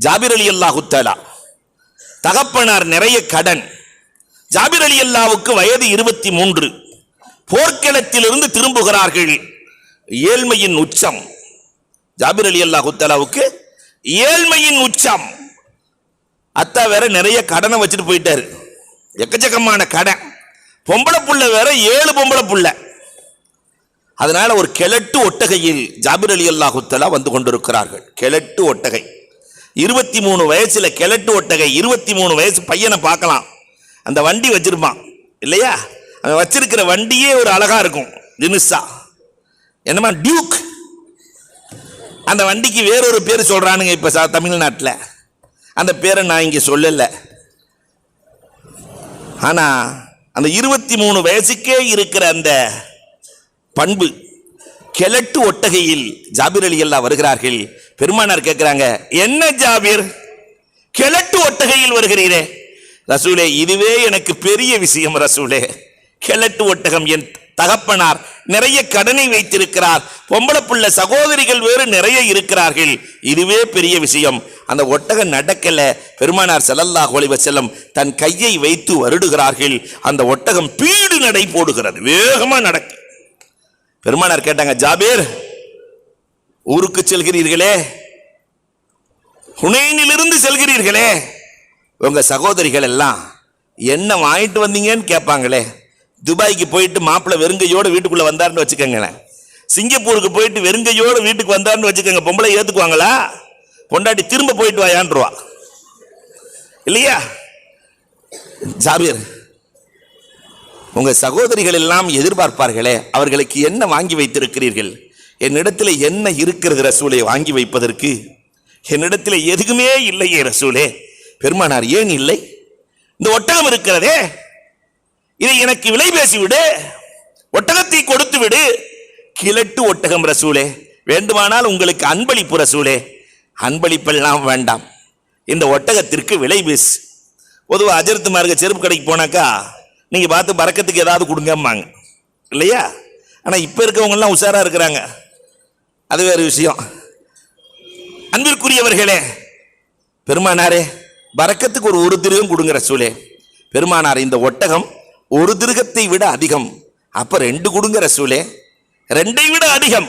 ஜாபிர் அலி அல்லாஹுத்தலா தகப்பனார் நிறைய கடன். ஜாபிர் அலி அல்லாவுக்கு வயது இருபத்தி மூன்று போர்க்களத்திலிருந்து திரும்புகிறார்கள் ஏழ்மையின் உச்சம். ஜாபிர் அலி அல்லாஹுத்தலாவுக்கு ஏழ்மையின் உச்சம். அத்தா வேற நிறைய கடனை வச்சுட்டு போயிட்டாரு. எக்கச்சக்கமான கடன். பொம்பளை புள்ள வேற ஏழு பொம்பளை புள்ள. அதனால ஒரு கிழட்டு ஒட்டகையில் ஜாபிர் அலி அல்லாஹுத்தலா வந்து கொண்டிருக்கிறார்கள். கிழட்டு ஒட்டகை. இருபத்தி மூணு வயசுல கிழட்டு ஒட்டகை இருபத்தி மூணு வயசு பையனை பார்க்கலாம். அந்த வண்டி வச்சிருப்பான். இல்லையா? அவன் வச்சிருக்கிற வண்டியே ஒரு அழகா இருக்கும். தினுசா என்னமா டியூக்? அந்த வண்டிக்கு வேறொரு பேர் சொல்றானுங்க இப்ப தமிழ்நாட்டில். அந்த பேரை நான் இங்கே சொல்லலை. ஆனால் அந்த இருபத்தி மூணு வயசுக்கே இருக்கிற அந்த பண்பு கிழட்டு ஒட்டகையில் ஜாபிர் அலி அல்லா வருகிறார்கள். பெருமானார் கேட்கிறாங்க என்ன ஜாபீர்? கிழட்டு ஒட்டகையில் வருகிறீரே. ரசூலே இதுவே எனக்கு பெரிய விஷயம் ரசூலே. கிழட்டு ஒட்டகம் என் தகப்பனார் நிறைய கடனை வைத்திருக்கிறார். பொம்பளை புள்ள சகோதரிகள் வேறு நிறைய இருக்கிறார்கள். இதுவே பெரிய விஷயம். அந்த ஒட்டகம் நடக்கல. பெருமானார் செல்லல்லா ஒளிவ செல்லம் தன் கையை வைத்து வருடுகிறார்கள். அந்த ஒட்டகம் பீடு நடை போடுகிறது. வேகமா நடக்கு. பெருமானார் கேட்டாங்க ஜாபீர் ஊருக்கு செல்கிறீர்களே? ஹுனைனிலிருந்து செல்கிறீர்களே? உங்க சகோதரிகள் எல்லாம் என்ன வாங்கிட்டு வந்தீங்கன்னு கேட்பாங்களே. துபாய்க்கு போயிட்டு மாப்பிள்ளை வெறுங்கையோடு வீட்டுக்குள்ள வந்தாருன்னு வச்சுக்கோங்களேன். சிங்கப்பூருக்கு போயிட்டு வெறுங்கையோடு வீட்டுக்கு வந்தாருன்னு வச்சுக்கோங்க. பொம்பளை ஏற்றுக்குவாங்களா பொண்டாட்டி திரும்ப போயிட்டு வாயான்றுவா. இல்லையா? ஜாபீர் உங்கள் சகோதரிகள் எல்லாம் எதிர்பார்ப்பார்களே. அவர்களுக்கு என்ன வாங்கி வைத்திருக்கிறீர்கள்? என்னிடத்தில் என்ன இருக்கிறது ரசூலை வாங்கி வைப்பதற்கு? என்னிடத்தில் எதுக்குமே இல்லையே ரசூலே. பெருமானார் ஏன் இல்லை? இந்த ஒட்டகம் இருக்கிறதே. இதை எனக்கு விலை பேசிவிடு. ஒட்டகத்தை கொடுத்து விடு கிழட்டு ஒட்டகம் ரசூலே. வேண்டுமானால் உங்களுக்கு அன்பளிப்பு ரசூலே. அன்பளிப்பெல்லாம் வேண்டாம். இந்த ஒட்டகத்திற்கு விலை பேசு. பொதுவாக அஜர்த்து மார்க்க செருப்பு கடைக்கு போனாக்கா நீங்கள் பார்த்து பறக்கத்துக்கு ஏதாவது கொடுங்கம்மாங்க. இல்லையா? ஆனால் இப்போ இருக்கவங்கெல்லாம் உஷாராக இருக்கிறாங்க. அது வேறு விஷயம். அன்பிற்குரியவர்களே பெருமானாரே பறக்கத்துக்கு ஒரு ஒரு திருகம் கொடுங்க ரசூலே. பெருமானார் இந்த ஒட்டகம் ஒரு திருகத்தை விட அதிகம். அப்ப ரெண்டு கொடுங்க ரசூலே. ரெண்டை விட அதிகம்.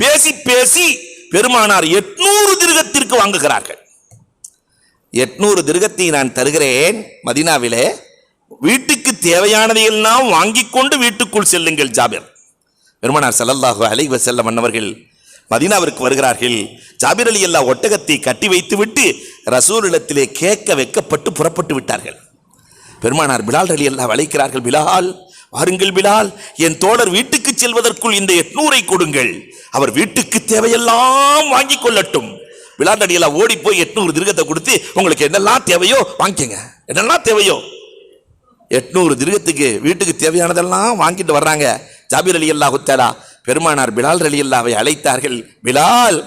பேசி பேசி பெருமானார் எட்நூறு திருகத்திற்கு வாங்குகிறார்கள். எட்நூறு திருகத்தை நான் தருகிறேன் மதினாவிலே. வீட்டுக்கு தேவையானதையெல்லாம் வாங்கி கொண்டு வீட்டுக்குள் செல்லுங்கள் ஜாபிர். பெருமானார் ஸல்லல்லாஹு அலைவ செல்ல மன்னவர்கள் மதீனாவிற்கு வருகிறார்கள். ஜாபிர் அலி அல்லா ஒட்டகத்தை கட்டி வைத்துவிட்டு ரசூலிடத்திலே கேட்க வைக்கப்பட்டு புறப்பட்டு விட்டார்கள். பெருமானார் பிலால் அலி அல்லா அழைக்கிறார்கள் பிலால் வாருங்கள் பிலால் என் தோழர் வீட்டுக்கு செல்வதற்குள் இந்த எட்நூறை கொடுங்கள். அவர் வீட்டுக்கு தேவையெல்லாம் வாங்கி கொள்ளட்டும். பிலால் அலி அல்லா ஓடி போய் எட்நூறு திருகத்தை கொடுத்து உங்களுக்கு என்னெல்லாம் தேவையோ வாங்கிக்கங்க. என்னெல்லாம் தேவையோ? எட்நூறு திருகத்துக்கு வீட்டுக்கு தேவையானதெல்லாம் வாங்கிட்டு வர்றாங்க. ஜாபீர் அலி அல்லா தஆலா பெருமானார் பிலால் ரலியல்லாவை அழைத்தார்கள் பிலால்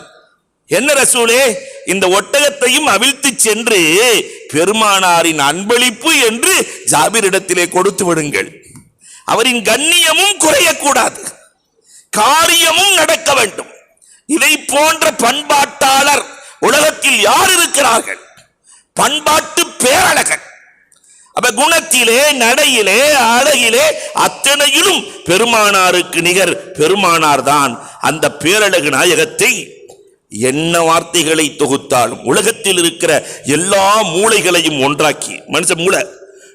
என்ன ரசூலே? இந்த ஒட்டகத்தையும் அவிழ்த்து சென்று பெருமானாரின் அன்பளிப்பு என்று ஜாபீரிடத்திலே கொடுத்து விடுங்கள். அவரின் கண்ணியமும் குறையக்கூடாது. காரியமும் நடக்க வேண்டும். இதை போன்ற பண்பாட்டாளர் உலகத்தில் யார் இருக்கிறார்கள்? பண்பாட்டு பேரழகன். அப்ப குணத்திலே நடையிலே அழகிலே அத்தனையிலும் பெருமானாருக்கு நிகர் பெருமானார் தான் அந்த பேரழகு நாயகத்தை என்ன வார்த்தைகளை தொகுத்தாலும் உலகத்தில் இருக்கிற எல்லா மூளைகளையும் ஒன்றாக்கி மனுஷ மூளை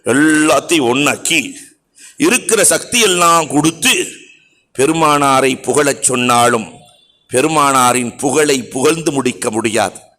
எல்லாத்தையும் ஒன்றாக்கி இருக்கிற சக்தியெல்லாம் கொடுத்து பெருமானாரை புகழச் சொன்னாலும் பெருமானாரின் புகழை புகழ்ந்து முடிக்க முடியாது.